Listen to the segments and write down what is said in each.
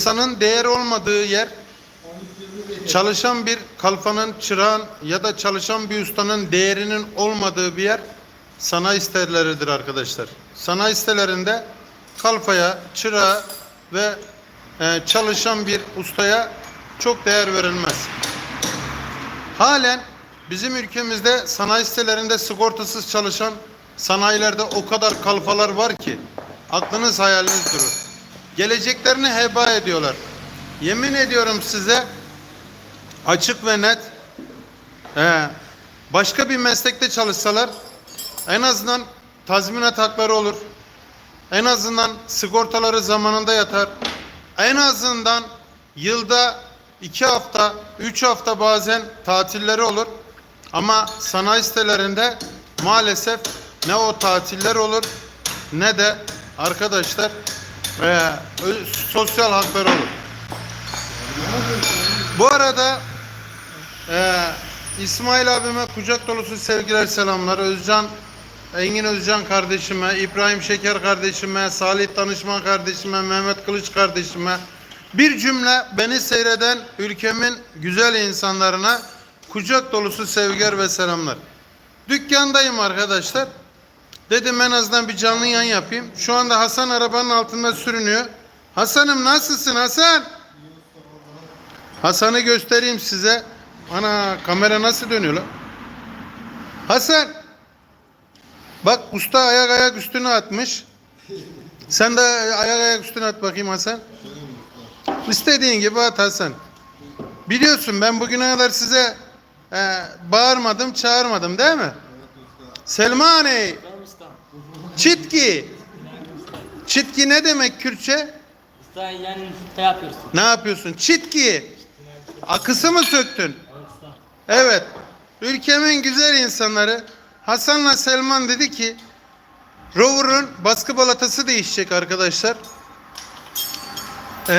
İnsanın değer olmadığı yer çalışan bir kalfanın, çırağın ya da çalışan bir ustanın değerinin olmadığı bir yer sanayi siteleridir arkadaşlar. Sanayi sitelerinde kalfaya, çırağa ve e, çalışan bir ustaya çok değer verilmez. Halen bizim ülkemizde sanayi sitelerinde sigortasız çalışan sanayilerde o kadar kalfalar var ki aklınız hayaliniz durur. Geleceklerini heba ediyorlar. Yemin ediyorum size açık ve net başka bir meslekte çalışsalar en azından tazminat hakları olur. En azından sigortaları zamanında yatar. En azından yılda iki hafta, üç hafta bazen tatilleri olur. Ama sanayi sitelerinde maalesef ne o tatiller olur ne de arkadaşlar eee, ö- sosyal hakları olur. Bu arada eee, İsmail abime kucak dolusu sevgiler selamlar. Özcan Engin Özcan kardeşime, İbrahim Şeker kardeşime, Salih Danışman kardeşime, Mehmet Kılıç kardeşime bir cümle beni seyreden ülkemin güzel insanlarına kucak dolusu sevgiler ve selamlar. Dükkandayım arkadaşlar. Dedim en azından bir canlı yayın yapayım. Şu anda Hasan arabanın altında sürünüyor. Hasan'ım nasılsın Hasan? Hasan'ı göstereyim size. Ana kamera nasıl dönüyor lan? Hasan. Bak usta ayak ayak üstüne atmış. Sen de ayak ayak üstüne at bakayım Hasan. İstediğin gibi at Hasan. Biliyorsun ben bugüne kadar size e, bağırmadım, çağırmadım değil mi? Selmani. Çitki. Çitki ne demek Kürtçe? Usta yani ne yapıyorsun? Ne yapıyorsun? Çitki. Akısı mı söktün? Evet. Ülkemin güzel insanları Hasan'la Selman dedi ki Rover'ın baskı balatası değişecek arkadaşlar. Ee,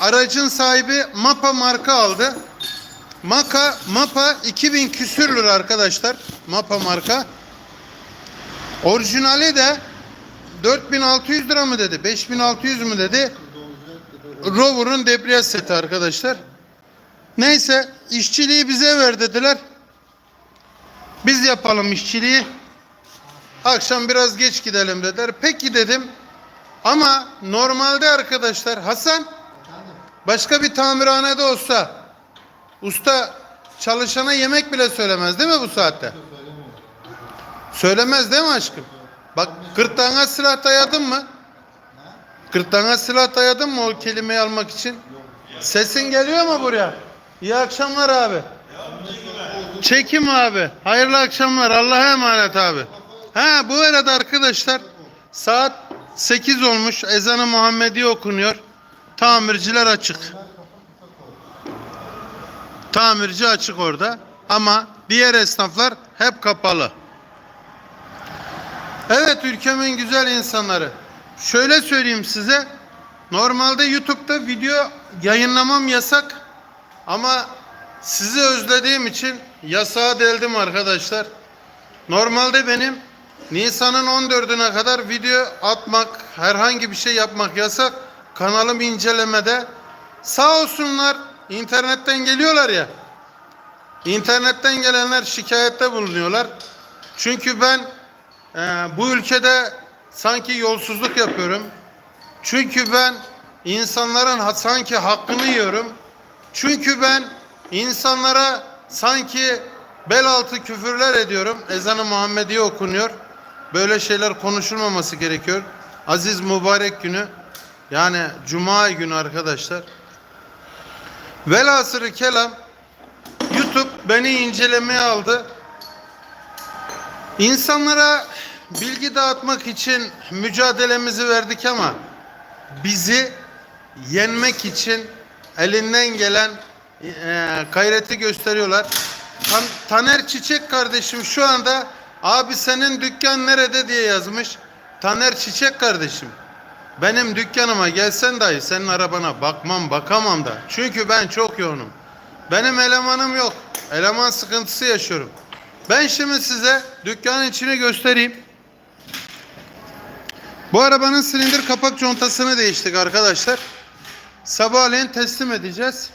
aracın sahibi Mapa marka aldı. Maka, Mapa 2000 küsür lira arkadaşlar. Mapa marka. Orijinali de 4600 lira mı dedi? 5600 mü dedi? Rover'ın debriyaj seti arkadaşlar. Neyse işçiliği bize ver dediler. Biz yapalım işçiliği. Akşam biraz geç gidelim dediler. Peki dedim. Ama normalde arkadaşlar Hasan başka bir tamirhanede olsa usta çalışana yemek bile söylemez değil mi bu saatte? Söylemez değil mi aşkım? Bak gırtlağına silah dayadın mı? Gırtlağına silah dayadın mı o kelimeyi almak için? Sesin geliyor mu buraya? İyi akşamlar abi. Çekim abi. Hayırlı akşamlar. Allah'a emanet abi. Ha bu arada arkadaşlar saat 8 olmuş. Ezanı Muhammedi okunuyor. Tamirciler açık. Tamirci açık orada. Ama diğer esnaflar hep kapalı. Evet ülkemin güzel insanları. Şöyle söyleyeyim size. Normalde YouTube'da video yayınlamam yasak. Ama sizi özlediğim için yasağa deldim arkadaşlar. Normalde benim Nisan'ın 14'üne kadar video atmak, herhangi bir şey yapmak yasak. Kanalım incelemede. Sağ olsunlar internetten geliyorlar ya. İnternetten gelenler şikayette bulunuyorlar. Çünkü ben e, bu ülkede sanki yolsuzluk yapıyorum. Çünkü ben insanların sanki hakkını yiyorum. Çünkü ben insanlara sanki bel altı küfürler ediyorum. Ezanı Muhammediye okunuyor. Böyle şeyler konuşulmaması gerekiyor. Aziz mübarek günü yani cuma günü arkadaşlar. Velhasırı kelam YouTube beni incelemeye aldı. İnsanlara bilgi dağıtmak için mücadelemizi verdik ama bizi yenmek için elinden gelen e, gayreti gösteriyorlar. Tan- Taner Çiçek kardeşim şu anda abi senin dükkan nerede diye yazmış. Taner Çiçek kardeşim benim dükkanıma gelsen dahi senin arabana bakmam bakamam da. Çünkü ben çok yoğunum. Benim elemanım yok. Eleman sıkıntısı yaşıyorum. Ben şimdi size dükkanın içini göstereyim. Bu arabanın silindir kapak contasını değiştik arkadaşlar. sabahleyin teslim edeceğiz.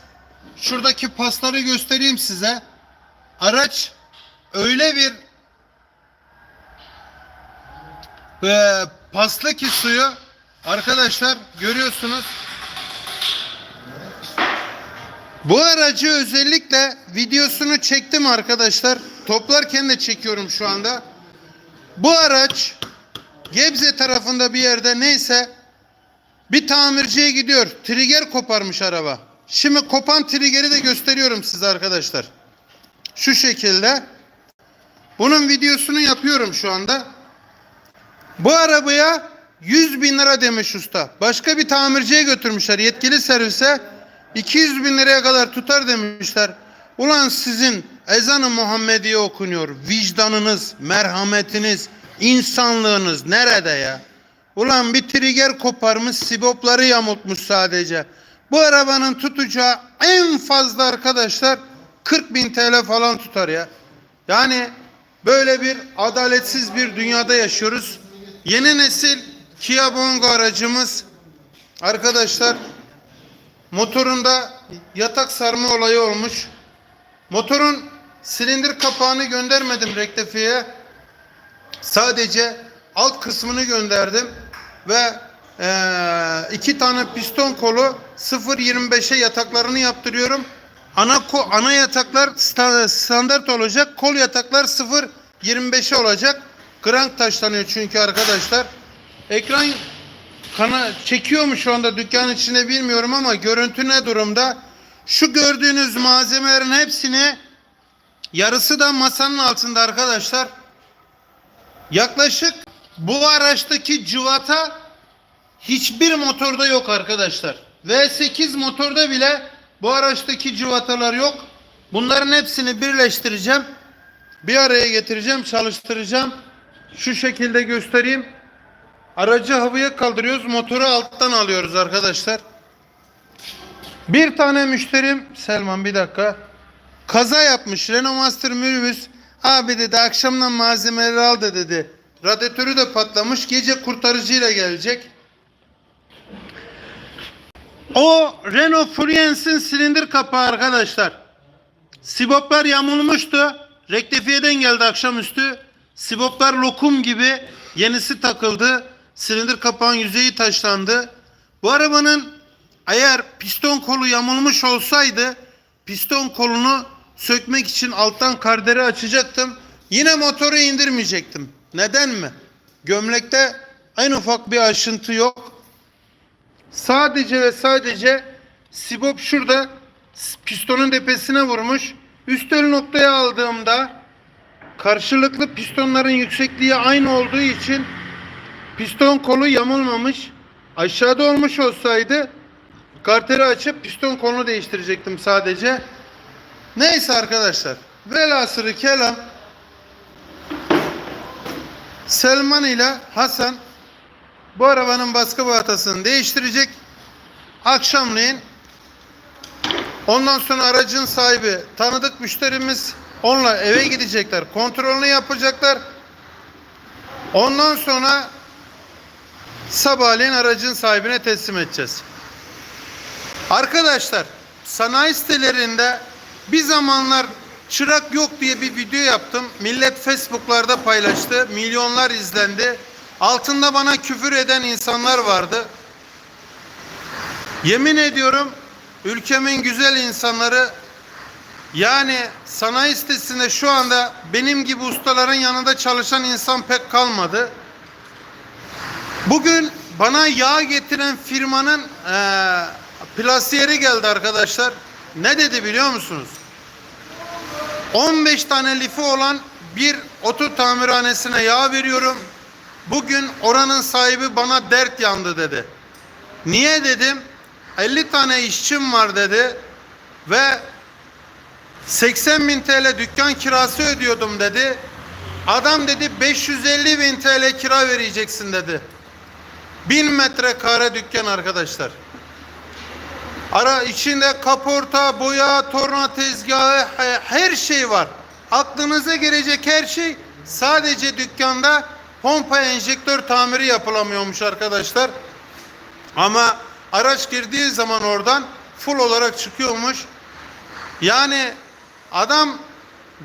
Şuradaki pasları göstereyim size. Araç öyle bir e, paslı ki suyu arkadaşlar görüyorsunuz. Bu aracı özellikle videosunu çektim arkadaşlar. Toplarken de çekiyorum şu anda. Bu araç Gebze tarafında bir yerde neyse bir tamirciye gidiyor. Trigger koparmış araba. Şimdi kopan triggeri de gösteriyorum size arkadaşlar. Şu şekilde. Bunun videosunu yapıyorum şu anda. Bu arabaya 100 bin lira demiş usta. Başka bir tamirciye götürmüşler yetkili servise. 200 bin liraya kadar tutar demişler. Ulan sizin ezanı Muhammediye okunuyor. Vicdanınız, merhametiniz, insanlığınız nerede ya? Ulan bir trigger koparmış, sibopları yamultmuş sadece. Bu arabanın tutacağı en fazla arkadaşlar 40 bin TL falan tutar ya. Yani böyle bir adaletsiz bir dünyada yaşıyoruz. Yeni nesil Kia Bongo aracımız arkadaşlar motorunda yatak sarma olayı olmuş. Motorun silindir kapağını göndermedim rektifiye. Sadece alt kısmını gönderdim ve eee, iki tane piston kolu 0.25'e yataklarını yaptırıyorum. Ana ko- ana yataklar sta- standart olacak. Kol yataklar 0.25'e olacak. Krank taşlanıyor çünkü arkadaşlar. Ekran kana çekiyor mu şu anda dükkan içinde bilmiyorum ama görüntü ne durumda? Şu gördüğünüz malzemelerin hepsini yarısı da masanın altında arkadaşlar. Yaklaşık bu araçtaki cıvata hiçbir motorda yok arkadaşlar. V8 motorda bile bu araçtaki cıvatalar yok. Bunların hepsini birleştireceğim. Bir araya getireceğim, çalıştıracağım. Şu şekilde göstereyim. Aracı havaya kaldırıyoruz, motoru alttan alıyoruz arkadaşlar. Bir tane müşterim, Selman bir dakika. Kaza yapmış Renault Master minibüs. Abi dedi akşamdan malzemeleri al da dedi. Radyatörü de patlamış. Gece kurtarıcıyla gelecek. O Renault Fluence'in silindir kapağı arkadaşlar. Siboplar yamulmuştu. Rektifiyeden geldi akşamüstü. Siboplar lokum gibi yenisi takıldı. Silindir kapağın yüzeyi taşlandı. Bu arabanın eğer piston kolu yamulmuş olsaydı piston kolunu sökmek için alttan karderi açacaktım. Yine motoru indirmeyecektim. Neden mi? Gömlekte en ufak bir aşıntı yok. Sadece ve sadece Sibop şurada pistonun tepesine vurmuş. Üst ön noktaya aldığımda karşılıklı pistonların yüksekliği aynı olduğu için piston kolu yamulmamış. Aşağıda olmuş olsaydı karteri açıp piston kolunu değiştirecektim sadece. Neyse arkadaşlar. Velhasırı kelam Selman ile Hasan bu arabanın baskı baltasını değiştirecek. Akşamleyin ondan sonra aracın sahibi tanıdık müşterimiz onunla eve gidecekler. Kontrolünü yapacaklar. Ondan sonra sabahleyin aracın sahibine teslim edeceğiz. Arkadaşlar sanayi sitelerinde bir zamanlar çırak yok diye bir video yaptım. Millet Facebook'larda paylaştı. Milyonlar izlendi. Altında bana küfür eden insanlar vardı. Yemin ediyorum ülkemin güzel insanları yani sanayi sitesinde şu anda benim gibi ustaların yanında çalışan insan pek kalmadı. Bugün bana yağ getiren firmanın eee plasiyeri geldi arkadaşlar. Ne dedi biliyor musunuz? 15 tane lifi olan bir oto tamirhanesine yağ veriyorum. Bugün oranın sahibi bana dert yandı dedi. Niye dedim? 50 tane işçim var dedi. Ve 80 bin TL dükkan kirası ödüyordum dedi. Adam dedi 550 bin TL kira vereceksin dedi. 1000 metrekare dükkan arkadaşlar. Ara içinde kaporta, boya, torna tezgahı he- her şey var. Aklınıza gelecek her şey sadece dükkanda pompa enjektör tamiri yapılamıyormuş arkadaşlar. Ama araç girdiği zaman oradan full olarak çıkıyormuş. Yani adam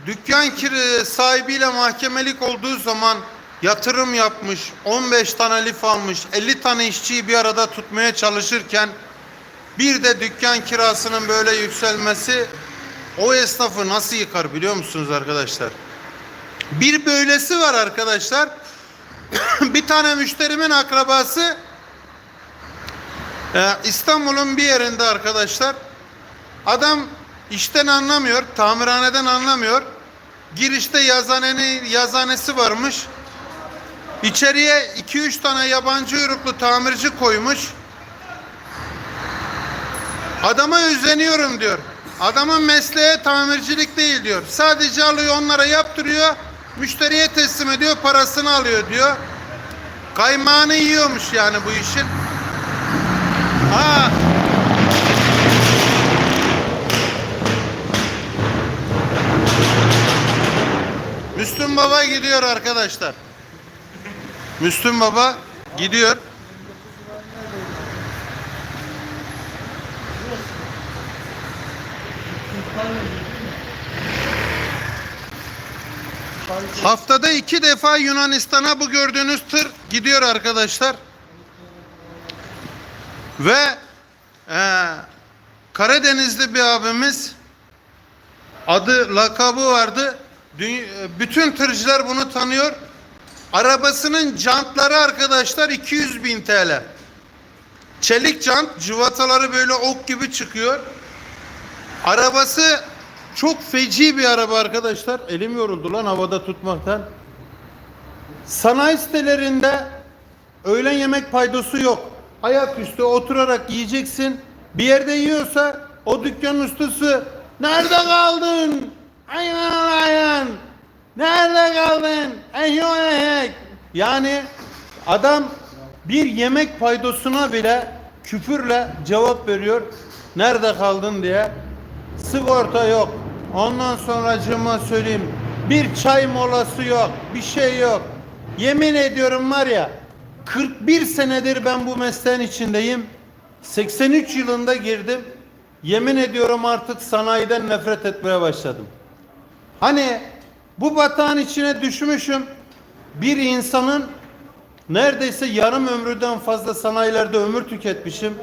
dükkan kiri sahibiyle mahkemelik olduğu zaman yatırım yapmış, 15 tane lif almış, 50 tane işçiyi bir arada tutmaya çalışırken bir de dükkan kirasının böyle yükselmesi o esnafı nasıl yıkar biliyor musunuz arkadaşlar? Bir böylesi var arkadaşlar. bir tane müşterimin akrabası e, İstanbul'un bir yerinde arkadaşlar. Adam işten anlamıyor, tamirhaneden anlamıyor. Girişte yazaneni, yazanesi varmış. İçeriye 2-3 tane yabancı uyruklu tamirci koymuş. Adama özeniyorum diyor. Adamın mesleği tamircilik değil diyor. Sadece alıyor onlara yaptırıyor. Müşteriye teslim ediyor parasını alıyor diyor. Kaymağını yiyormuş yani bu işin. Ha. Müslüm Baba gidiyor arkadaşlar. Müslüm Baba gidiyor. Haftada iki defa Yunanistan'a bu gördüğünüz tır gidiyor arkadaşlar. Ve eee, Karadenizli bir abimiz adı lakabı vardı. Bütün tırcılar bunu tanıyor. Arabasının jantları arkadaşlar 200 bin TL. Çelik jant, cıvataları böyle ok gibi çıkıyor. Arabası çok feci bir araba arkadaşlar. Elim yoruldu lan havada tutmaktan. Sanayi sitelerinde öğlen yemek paydosu yok. Ayaküstü oturarak yiyeceksin. Bir yerde yiyorsa o dükkanın ustası nerede kaldın? Ayhan ayhan. Nerede kaldın? Ehyonek. Yani adam bir yemek paydosuna bile küfürle cevap veriyor. Nerede kaldın diye. Sigorta yok. Ondan sonracığıma söyleyeyim. Bir çay molası yok. Bir şey yok. Yemin ediyorum var ya 41 senedir ben bu mesleğin içindeyim. 83 yılında girdim. Yemin ediyorum artık sanayiden nefret etmeye başladım. Hani bu batağın içine düşmüşüm. Bir insanın neredeyse yarım ömrüden fazla sanayilerde ömür tüketmişim.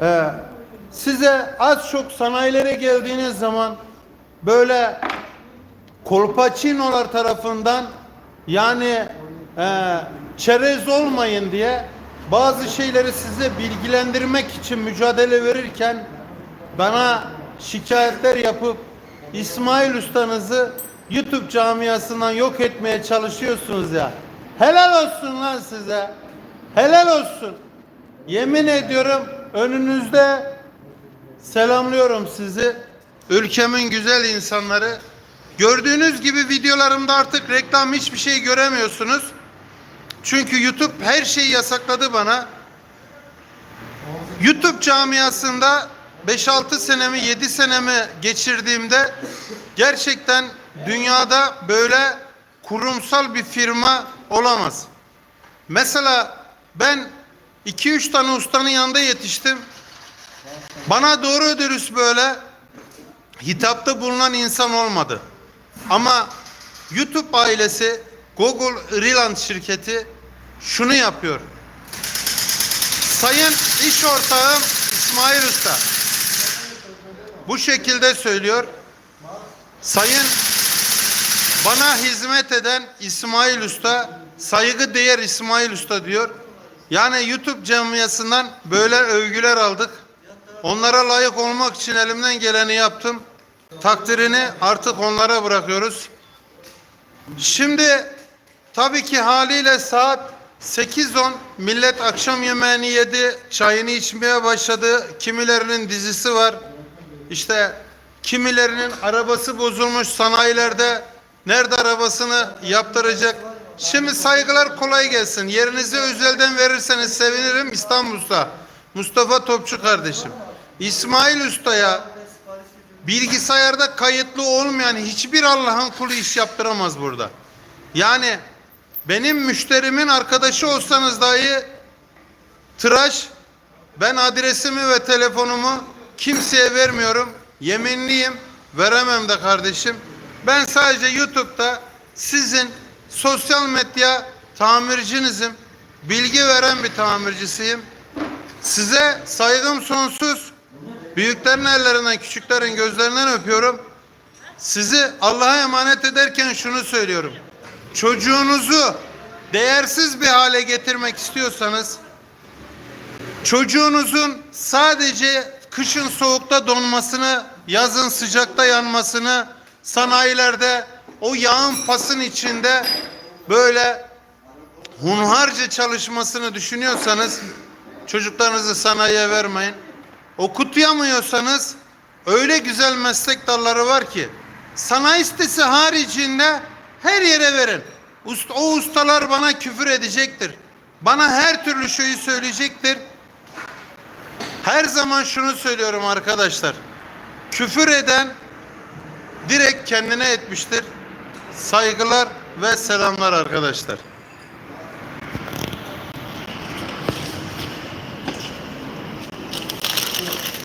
Ee, size az çok sanayilere geldiğiniz zaman böyle kolpaçinolar tarafından yani e, çerez olmayın diye bazı şeyleri size bilgilendirmek için mücadele verirken bana şikayetler yapıp İsmail ustanızı YouTube camiasından yok etmeye çalışıyorsunuz ya. Helal olsun lan size. Helal olsun. Yemin ediyorum önünüzde selamlıyorum sizi. Ülkemin güzel insanları. Gördüğünüz gibi videolarımda artık reklam hiçbir şey göremiyorsunuz. Çünkü YouTube her şeyi yasakladı bana. YouTube camiasında 5-6 senemi 7 senemi geçirdiğimde gerçekten dünyada böyle kurumsal bir firma olamaz. Mesela ben 2-3 tane ustanın yanında yetiştim. Bana doğru dürüst böyle hitapta bulunan insan olmadı. Ama YouTube ailesi Google Ireland şirketi şunu yapıyor. Sayın iş ortağım İsmail Usta bu şekilde söylüyor. Sayın bana hizmet eden İsmail Usta, saygı değer İsmail Usta diyor. Yani YouTube camiasından böyle övgüler aldık. Onlara layık olmak için elimden geleni yaptım. Takdirini artık onlara bırakıyoruz. Şimdi tabii ki haliyle saat 8-10 millet akşam yemeğini yedi, çayını içmeye başladı. Kimilerinin dizisi var. İşte kimilerinin arabası bozulmuş sanayilerde nerede arabasını yaptıracak. Şimdi saygılar kolay gelsin. Yerinizi özelden verirseniz sevinirim İstanbul Usta. Mustafa Topçu kardeşim. İsmail Usta'ya bilgisayarda kayıtlı olmayan hiçbir Allah'ın kulu iş yaptıramaz burada. Yani benim müşterimin arkadaşı olsanız dahi tıraş Ben adresimi ve telefonumu kimseye vermiyorum. Yeminliyim. Veremem de kardeşim. Ben sadece YouTube'da sizin sosyal medya tamircinizim. Bilgi veren bir tamircisiyim. Size saygım sonsuz. Büyüklerin ellerinden, küçüklerin gözlerinden öpüyorum. Sizi Allah'a emanet ederken şunu söylüyorum. Çocuğunuzu değersiz bir hale getirmek istiyorsanız çocuğunuzun sadece kışın soğukta donmasını, yazın sıcakta yanmasını, sanayilerde o yağın pasın içinde böyle hunharca çalışmasını düşünüyorsanız çocuklarınızı sanayiye vermeyin. Okutuyamıyorsanız öyle güzel meslek dalları var ki sanayi sitesi haricinde her yere verin. Ust- O ustalar bana küfür edecektir. Bana her türlü şeyi söyleyecektir. Her zaman şunu söylüyorum arkadaşlar. Küfür eden direkt kendine etmiştir. Saygılar ve selamlar arkadaşlar.